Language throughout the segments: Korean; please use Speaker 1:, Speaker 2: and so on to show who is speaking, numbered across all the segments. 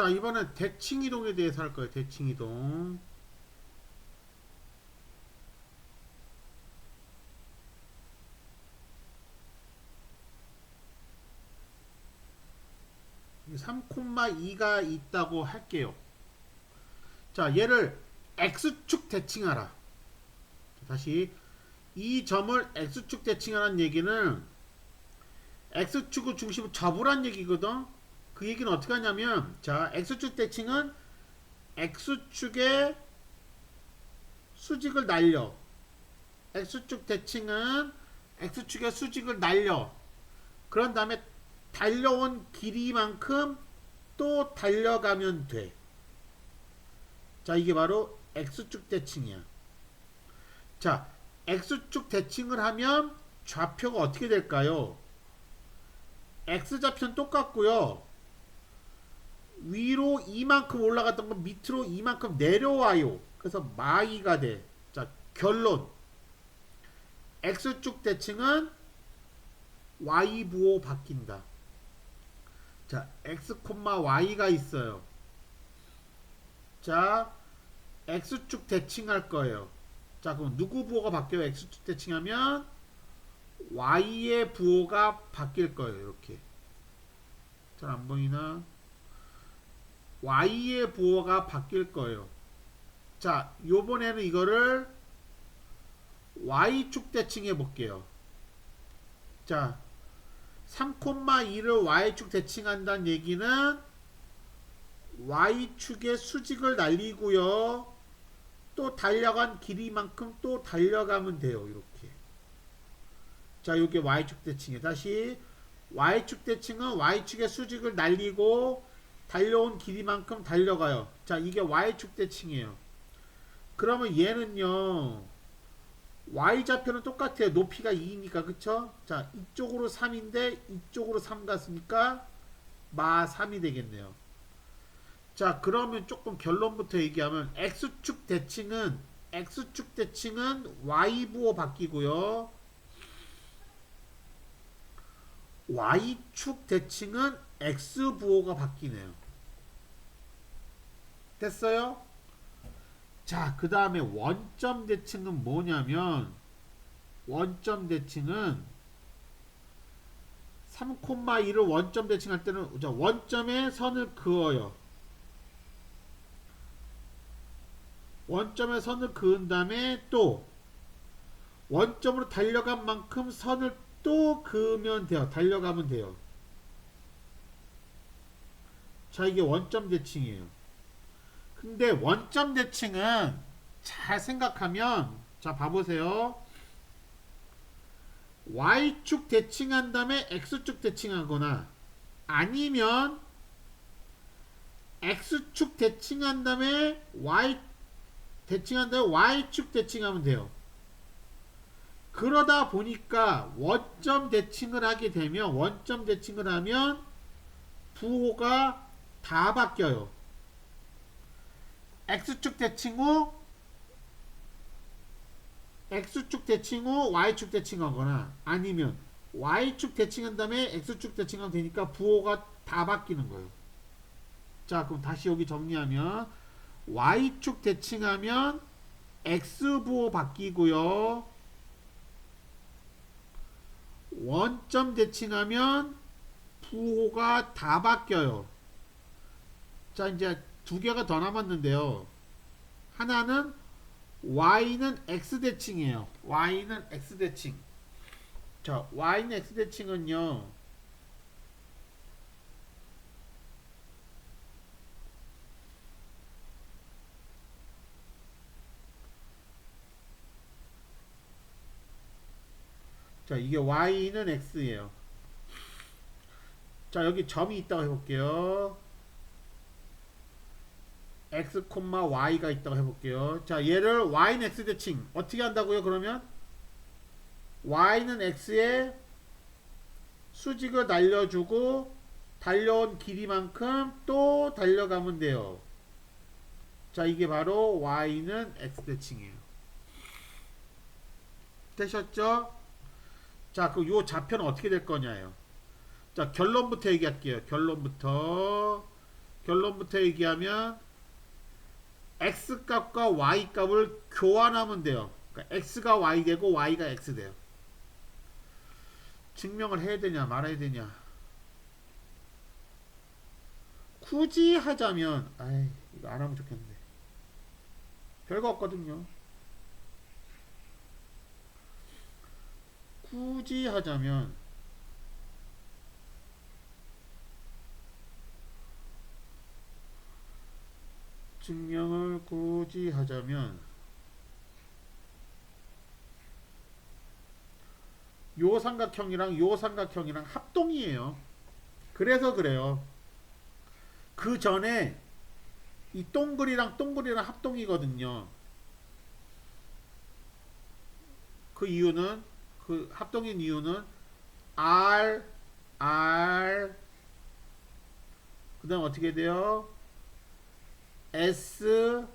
Speaker 1: 자, 이번엔 대칭 이동에 대해서 할 거예요. 대칭 이동. 이 3,2가 있다고 할게요. 자, 얘를 x축 대칭하라. 자, 다시 이 점을 x축 대칭하라는 얘기는 x축을 중심으로 접으란 얘기거든. 그 얘기는 어떻게 하냐면 자, x축 대칭은 x축의 수직을 날려. x축 대칭은 x축의 수직을 날려. 그런 다음에 달려온 길이만큼 또 달려가면 돼. 자, 이게 바로 x축 대칭이야. 자, x축 대칭을 하면 좌표가 어떻게 될까요? x좌표는 똑같고요. 위로 이만큼 올라갔던 건 밑으로 이만큼 내려와요. 그래서 마이가 돼. 자, 결론. x축 대칭은 y 부호 바뀐다. 자, x, y가 있어요. 자, x축 대칭할 거예요. 자, 그럼 누구 부호가 바뀌어요? x축 대칭하면 y의 부호가 바뀔 거예요. 이렇게. 잘 안 보이나? Y의 부호가 바뀔 거예요. 자, 요번에는 이거를 y축 대칭해 볼게요. 자, 3,2를 y축 대칭한다는 얘기는 y축의 수직을 날리고요. 또 달려간 길이만큼 또 달려가면 돼요. 이렇게. 자, 이게 y축 대칭이에요. 다시 y축 대칭은 y축의 수직을 날리고 달려온 길이만큼 달려가요. 자, 이게 y축 대칭이에요. 그러면 얘는요. y좌표는 똑같아요. 높이가 2니까 그쵸? 자 이쪽으로 3인데 이쪽으로 3 갔으니까 마 3이 되겠네요. 자 그러면 조금 결론부터 얘기하면 x축 대칭은 x축 대칭은 y부호 바뀌고요. y축 대칭은 x부호가 바뀌네요. 됐어요? 자, 그 다음에 원점 대칭은 뭐냐면 원점 대칭은 3,2를 원점 대칭할 때는 자, 원점에 선을 그어요. 원점에 선을 그은 다음에 또 원점으로 달려간 만큼 선을 또 그으면 돼요. 달려가면 돼요. 자, 이게 원점 대칭이에요. 근데 원점 대칭은 잘 생각하면 자 봐보세요. y축 대칭한 다음에 x축 대칭하거나 아니면 x축 대칭한 다음에 y 대칭한 다음에 y축 대칭하면 돼요. 그러다 보니까 원점 대칭을 하게 되면 원점 대칭을 하면 부호가 다 바뀌어요. X축 대칭 후 x축 대칭 후 y축 대칭하거나 아니면 y축 대칭한 다음에 x축 대칭하면 되니까 부호가 다 바뀌는 거예요. 자 그럼 다시 여기 정리하면 y축 대칭하면 x부호 바뀌고요. 원점 대칭하면 부호가 다 바뀌어요. 자 이제 두 개가 더 남았는데요. 하나는 y는 x 대칭이에요. y는 x 대칭. 자, y는 x 대칭은요. 자, 이게 y는 x예요. 자, 여기 점이 있다고 해 볼게요. X, y가 있다고 해볼게요. 자, 얘를 y는 x 대칭 어떻게 한다고요? 그러면 y는 x에 수직을 날려주고 달려온 길이만큼 또 달려가면 돼요. 자, 이게 바로 y는 x 대칭이에요. 되셨죠? 자, 그 요 좌표는 어떻게 될 거냐요. 자, 결론부터 얘기할게요. 결론부터 결론부터 얘기하면 x 값과 y 값을 교환하면 돼요. 그러니까 x가 y 되고 y가 x 돼요. 증명을 해야 되냐 말아야 되냐. 굳이 하자면 아이 이거 안 하면 좋겠는데. 별거 없거든요. 굳이 하자면 증명을 굳이 하자면 요 삼각형이랑 요 삼각형이랑 합동이에요. 그래서 그래요. 그 전에 이 동글이랑 동글이랑 합동이거든요. 그 이유는 그 합동인 이유는 R R 그 다음 어떻게 돼요? S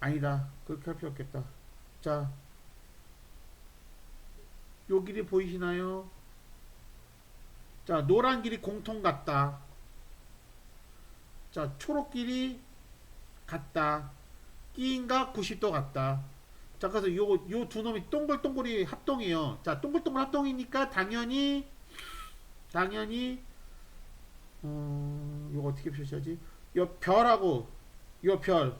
Speaker 1: 아니다. 그렇게 할 필요 없겠다. 자 요 길이 보이시나요? 자 노란 길이 공통 같다. 자 초록 길이 같다. 끼인가 90도 같다. 자 그래서 요 요 두 놈이 동글동글이 합동이에요. 자 동글동글 합동이니까 당연히 당연히 어, 이거 어떻게 표시하지? 요 별하고 요 별,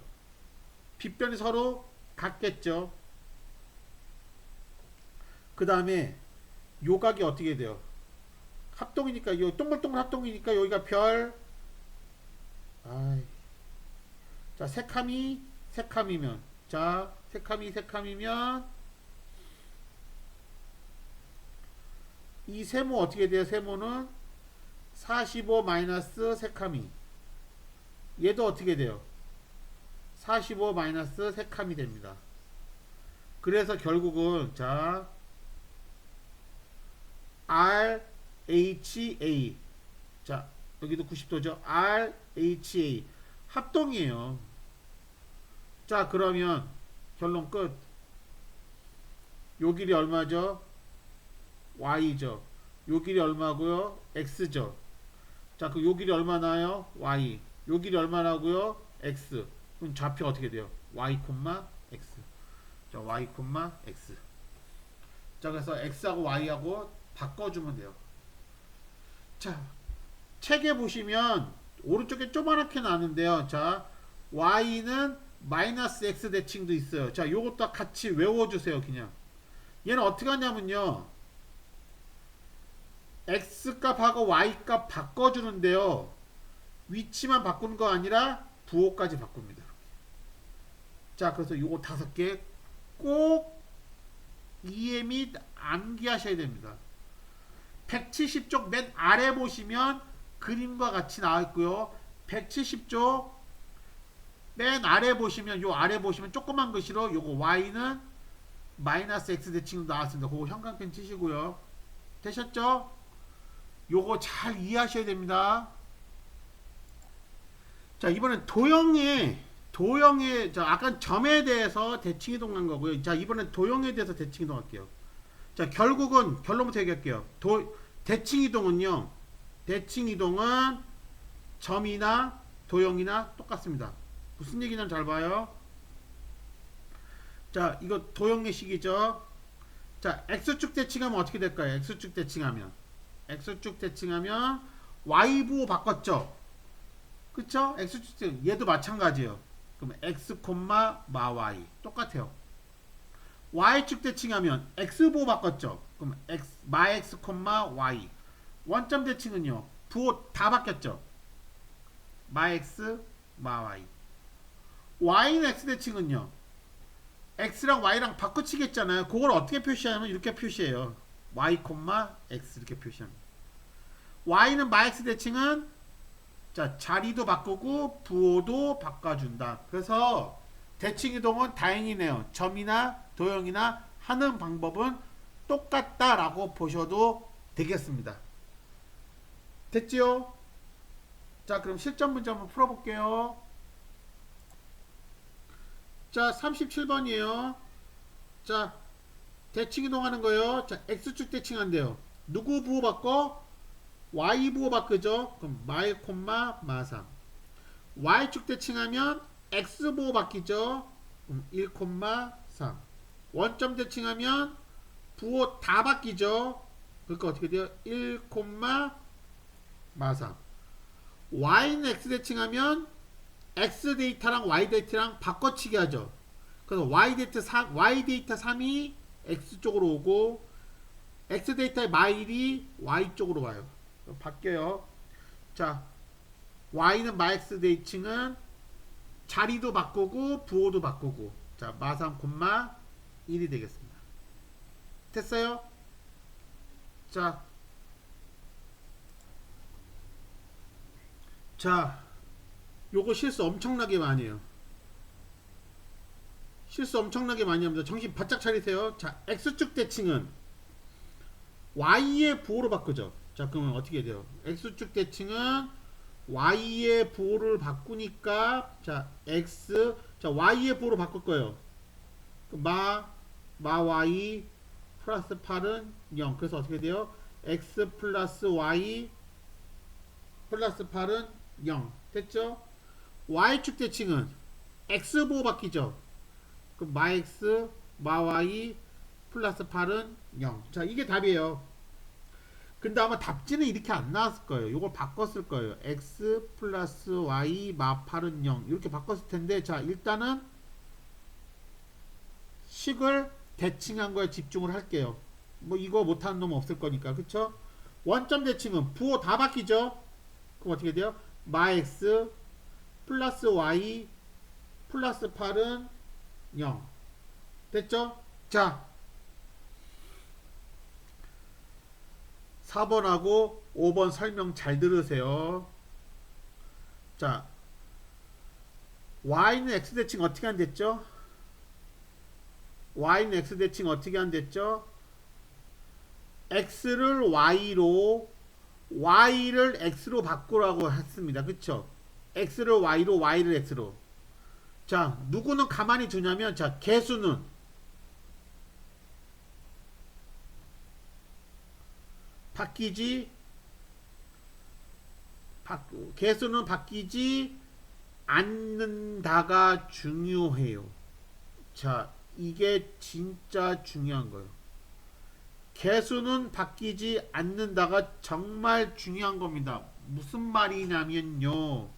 Speaker 1: 빗변이 서로 같겠죠. 그 다음에 요각이 어떻게 돼요? 합동이니까 요 동글동글 합동이니까 여기가 별. 아이. 자 세카미 세카미면 자 세카미 세카미면 이 세모 어떻게 돼요? 세모는 45 마이너스 세카미 얘도 어떻게 돼요? 45 마이너스 세카미 됩니다. 그래서 결국은 자 R H A 자 여기도 90도죠. R H A 합동이에요. 자 그러면 결론 끝. 요 길이 얼마죠? Y죠. 요 길이 얼마고요? X죠. 자, 그 요 길이 얼마 나요? Y. 요 길이 얼마 나고요? X. 그럼 좌표 어떻게 돼요? Y, X. 자, Y, X. 자, 그래서 X하고 Y하고 바꿔주면 돼요. 자, 책에 보시면 오른쪽에 조그맣게 나는데요. 자, Y는 마이너스 X 대칭도 있어요. 자, 요것도 같이 외워주세요. 그냥. 얘는 어떻게 하냐면요. X값하고 y값 바꿔주는데요. 위치만 바꾸는 거 아니라 부호까지 바꿉니다. 자, 그래서 요거 다섯 개 꼭 이해 및 암기하셔야 됩니다. 170쪽 맨 아래 보시면 그림과 같이 나와 있고요. 170쪽 맨 아래 보시면 요 아래 보시면 조그만 글씨로 요거 y는 마이너스 x 대칭으로 나왔습니다. 그거 형광펜 치시고요. 되셨죠? 요거 잘 이해하셔야 됩니다. 자, 이번엔 도형의 도형의 자, 아까 점에 대해서 대칭 이동한 거고요. 자, 이번엔 도형에 대해서 대칭 이동할게요. 자, 결국은 결론부터 얘기할게요. 도 대칭 이동은요. 대칭 이동은 점이나 도형이나 똑같습니다. 무슨 얘기냐면 잘 봐요. 자, 이거 도형의 식이죠. 자, x축 대칭하면 어떻게 될까요? x축 대칭하면 x축 대칭하면 y 부호 바꿨죠. 그쵸? x축 대칭 얘도 마찬가지예요. 그럼 x y 똑같아요. y축 대칭하면 x 부호 바꿨죠. 그럼 x 마 x y 원점 대칭은요. 부호 다 바뀌었죠. 마 x 마 y y는 x 대칭은요. x랑 y랑 바꿔치겠잖아요. 그걸 어떻게 표시하면 이렇게 표시해요. Y, x 이렇게 표시합니다. y는 마x 대칭은 자 자리도 바꾸고 부호도 바꿔준다. 그래서 대칭 이동은 다행이네요. 점이나 도형이나 하는 방법은 똑같다라고 보셔도 되겠습니다. 됐지요? 자 그럼 실전 문제 한번 풀어볼게요. 자 37번이에요. 자 대칭 이동하는 거예요. 자 x축 대칭한대요. 누구 부호 바꿔? y 부호 바꾸죠. 그럼 마1 콤마 마3 y축 대칭하면 x 부호 바뀌죠. 그럼 1 콤마 3 원점 대칭하면 부호 다 바뀌죠. 그러니까 어떻게 돼요? 1 콤마 마3 y는 x 대칭하면 x 데이터랑 y 데이터랑 바꿔치기 하죠. 그래서 y 데이터 3, y 데이터 3이 x 쪽으로 오고 x 데이터의 마일이 y 쪽으로 와요. 바뀌어요. 자, y는 마x 데이칭은 자리도 바꾸고 부호도 바꾸고 자, 마3 콤마 1이 되겠습니다. 됐어요? 자, 자, 요거 실수 엄청나게 많이 해요. 실수 엄청나게 많이 합니다. 정신 바짝 차리세요. 자, x축 대칭은 y의 부호로 바꾸죠. 자, 그러면 어떻게 돼요? x축 대칭은 y의 부호를 바꾸니까 자, x 자, y의 부호로 바꿀 거예요. 그 마, 마 y 플러스 8은 0. 그래서 어떻게 돼요? x 플러스 y 플러스 8은 0. 됐죠? y축 대칭은 x 부호 바뀌죠. 그럼 마 x, 마 y 플러스 8은 0. 자, 이게 답이에요. 근데 아마 답지는 이렇게 안 나왔을 거예요. 이걸 바꿨을 거예요. x 플러스 y 마 8은 0. 이렇게 바꿨을 텐데, 자, 일단은 식을 대칭한 거에 집중을 할게요. 뭐 이거 못하는 놈 없을 거니까, 그쵸? 원점 대칭은 부호 다 바뀌죠? 그럼 어떻게 돼요? 마 x 플러스 y 플러스 8은 0. 됐죠? 자, 4번하고 5번 설명 잘 들으세요. 자, y는 x 대칭 어떻게 안 됐죠? y는 x 대칭 어떻게 안 됐죠? x를 y로 y를 x로 바꾸라고 했습니다. 그쵸? x를 y로 y를 x로 자 누구는 가만히 두냐면 자 개수는 바뀌지 바, 개수는 바뀌지 않는다가 중요해요. 자 이게 진짜 중요한 거예요. 개수는 바뀌지 않는다가 정말 중요한 겁니다. 무슨 말이냐면요.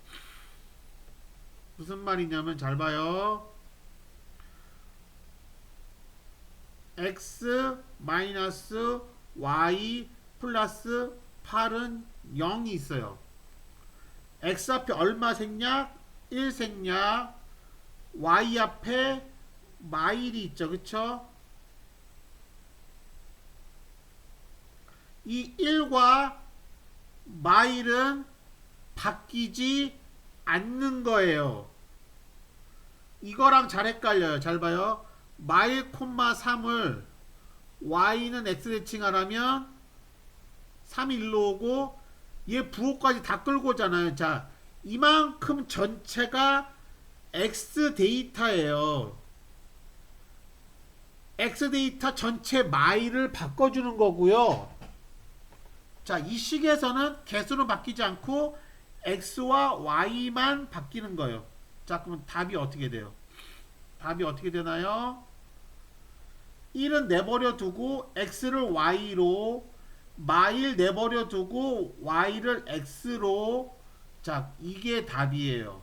Speaker 1: 무슨 말이냐면 잘 봐요. x 마이너스 y 플러스 8은 0이 있어요. x 앞에 얼마 생략? 1 생략. y 앞에 마일이 있죠. 그쵸? 이 1과 마일은 바뀌지 않는 거예요. 이거랑 잘 헷갈려요. 잘 봐요. 마일 콤마 3을 y는 x 대칭하라면 3 1로 오고 얘 부호까지 다 끌고 오잖아요. 자, 이만큼 전체가 x 데이터예요. x 데이터 전체 마일을 바꿔주는 거고요. 자, 이 식에서는 개수는 바뀌지 않고 x와 y만 바뀌는 거예요. 자, 그러면 답이 어떻게 돼요? 답이 어떻게 되나요? 1은 내버려 두고 x를 y로 마일 내버려 두고 y를 x로 자, 이게 답이에요.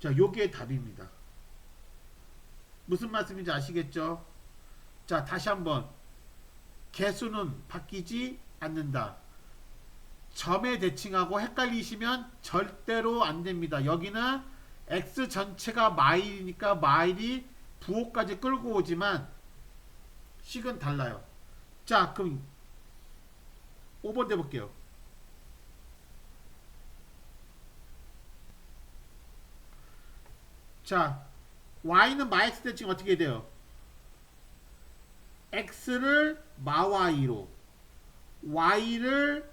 Speaker 1: 자, 요게 답입니다. 무슨 말씀인지 아시겠죠? 자, 다시 한번 개수는 바뀌지 않는다. 점에 대칭하고 헷갈리시면 절대로 안 됩니다. 여기는 x 전체가 마일이니까 마일이 부호까지 끌고 오지만 식은 달라요. 자, 그럼 5번 돼 볼게요. 자, y는 마x 대칭 어떻게 돼요? X를 마y로 y를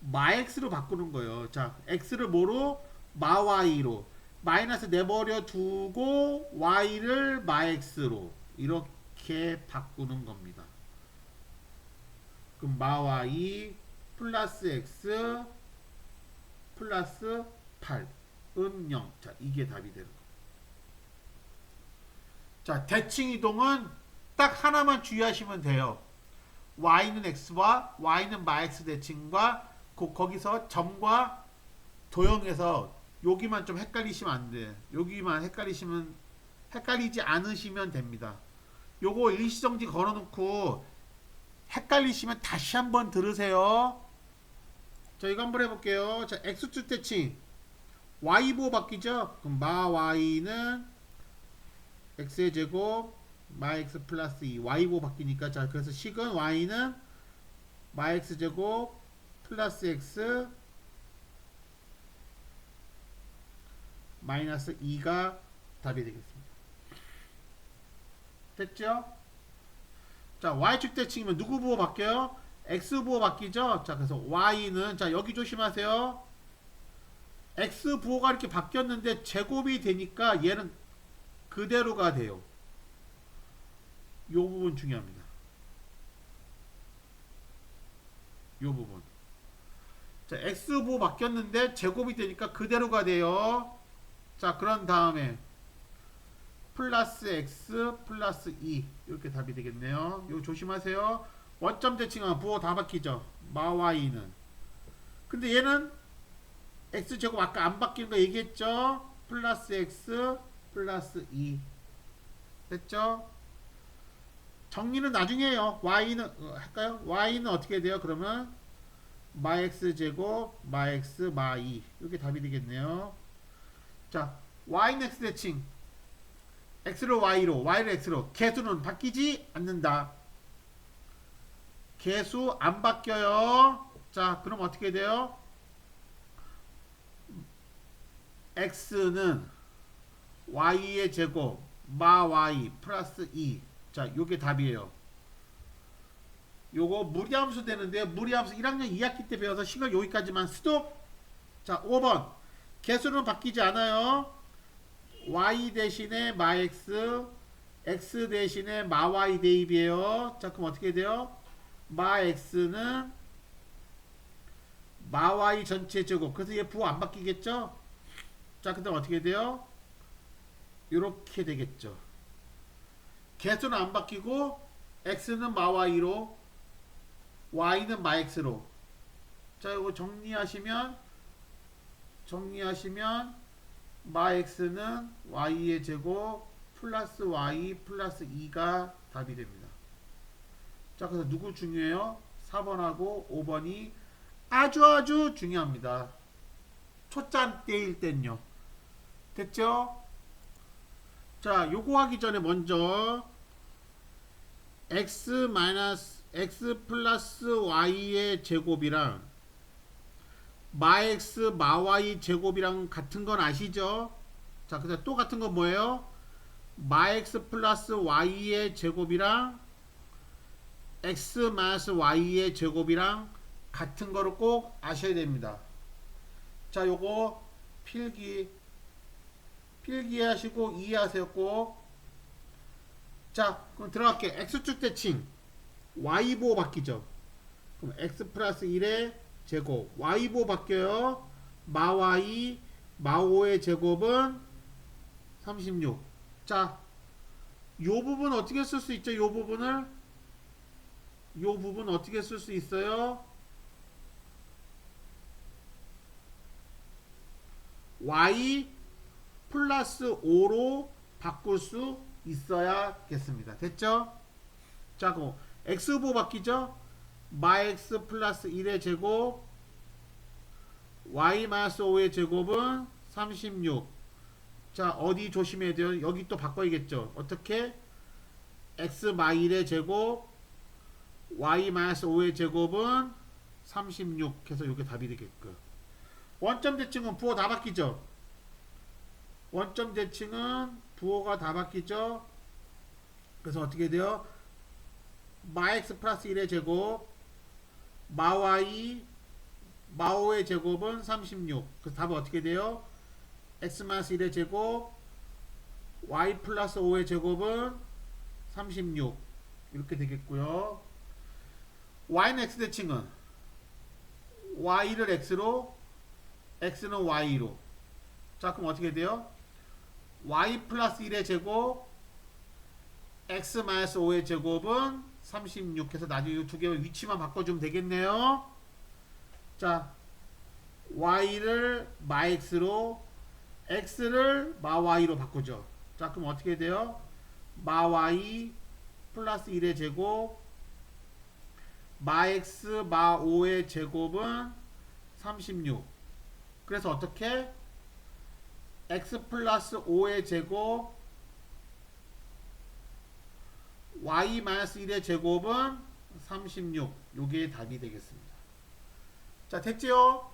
Speaker 1: 마x로 바꾸는 거예요. 자, x를 뭐로? 마y로 마이너스 내버려 두고 y를 마x로 이렇게 바꾸는 겁니다. 그럼 마y 플러스 x 플러스 8은 0. 자, 이게 답이 되는 거. 자, 대칭 이동은 딱 하나만 주의하시면 돼요. y는 x와 y는 마x 대칭과 거, 거기서 점과 도형에서 여기만 좀 헷갈리시면 안 돼. 여기만 헷갈리시면 헷갈리지 않으시면 됩니다. 요거 일시정지 걸어놓고 헷갈리시면 다시 한번 들으세요. 자, 이거 한번 해볼게요. 자, x축 대칭 y 보호 바뀌죠? 그럼 마 y는 x의 제곱 마 x 플러스 2 y 보호 바뀌니까 자 그래서 식은 y는 마 x 제곱 플러스 x 마이너스 2가 답이 되겠습니다. 됐죠? 자, y축 대칭이면 누구 부호 바뀌어요? x 부호 바뀌죠? 자, 그래서 y는 자, 여기 조심하세요. x 부호가 이렇게 바뀌었는데 제곱이 되니까 얘는 그대로가 돼요. 요 부분 중요합니다. 요 부분. 자, x 부호 바뀌었는데 제곱이 되니까 그대로가 돼요. 자, 그런 다음에 플러스 x 플러스 2 이렇게 답이 되겠네요. 이거 조심하세요. 원점 대칭하면 부호 다 바뀌죠. 마 y는. 근데 얘는 x 제곱 아까 안 바뀐 거 얘기했죠. 플러스 x 플러스 2 됐죠? 정리는 나중에 해요. y는 어, 할까요? y는 어떻게 돼요? 그러면 마 x 제곱 마 x 마 2. 이렇게 답이 되겠네요. 자, y는 x 대칭 x를 y로 y를 x로 개수는 바뀌지 않는다. 개수 안 바뀌어요. 자, 그럼 어떻게 돼요? x는 y의 제곱 마 y 플러스 2. 자, 요게 답이에요. 요거 무리함수 되는데 무리함수 1학년 2학기 때 배워서 시간 여기까지만 스톱. 자, 5번. 개수는 바뀌지 않아요. y 대신에 마 x, x 대신에 마 y 대입이에요. 자, 그럼 어떻게 돼요? 마 x는 마 y 전체 제곱. 그래서 얘 부호 안 바뀌겠죠? 자, 그다음 어떻게 돼요? 이렇게 되겠죠. 개수는 안 바뀌고 x는 마 y로 y는 마 x로. 자, 이거 정리하시면 정리하시면 마 x는 y의 제곱 플러스 y 플러스 2가 답이 됩니다. 자, 그래서 누구 중요해요? 4번하고 5번이 아주 아주 중요합니다. 초짠 때일 땐요. 됐죠? 자, 요거 하기 전에 먼저 x 마이너스 x 플러스 y의 제곱이랑 마 x 마 y 제곱이랑 같은 건 아시죠? 자, 근데 또 같은 건 뭐예요? 마 x 플러스 y의 제곱이랑 x 마이너스 y의 제곱이랑 같은 거를 꼭 아셔야 됩니다. 자, 요거 필기 필기하시고 이해하세요 꼭. 자, 그럼 들어갈게요. x축 대칭 y 보호 바뀌죠. 그럼 x 플러스 1의 제곱 y 보호 바뀌어요. 마 y 마 5의 제곱은 36. 자, 요 부분 어떻게 쓸 수 있죠? 요 부분을 요 부분 어떻게 쓸 수 있어요? y 플러스 5로 바꿀 수 있어야겠습니다. 됐죠? 자, 그럼 x보 바뀌죠? 마 x 플러스 1의 제곱 y 마이너스 5의 제곱은 36. 자, 어디 조심해야 돼요? 여기 또 바꿔야겠죠? 어떻게? x 마 1의 제곱 y 마이너스 5의 제곱은 36 해서 이게 답이 되게끔. 원점 대칭은 부호 다 바뀌죠? 원점 대칭은 부호가 다 바뀌죠? 그래서 어떻게 돼요? 마 x 플러스 1의 제곱 마 y 마 5의 제곱은 36 그래서 답은 어떻게 돼요? x 마이너스 1의 제곱 y 플러스 5의 제곱은 36 이렇게 되겠고요. y는 x 대칭은 y를 x로 x는 y로 자 그럼 어떻게 돼요? Y 플러스 1의 제곱 x 마이너스 5의 제곱은 36 해서 나중에 이 두개 위치만 바꿔주면 되겠네요. 자 y를 마 x로 x를 마 y로 바꾸죠. 자 그럼 어떻게 돼요? 마 y 플러스 1의 제곱 마 x 마 5의 제곱은 36 그래서 어떻게 x 플러스 5의 제곱 y 마이너스 1의 제곱은 36 요게 답이 되겠습니다 자 됐지요?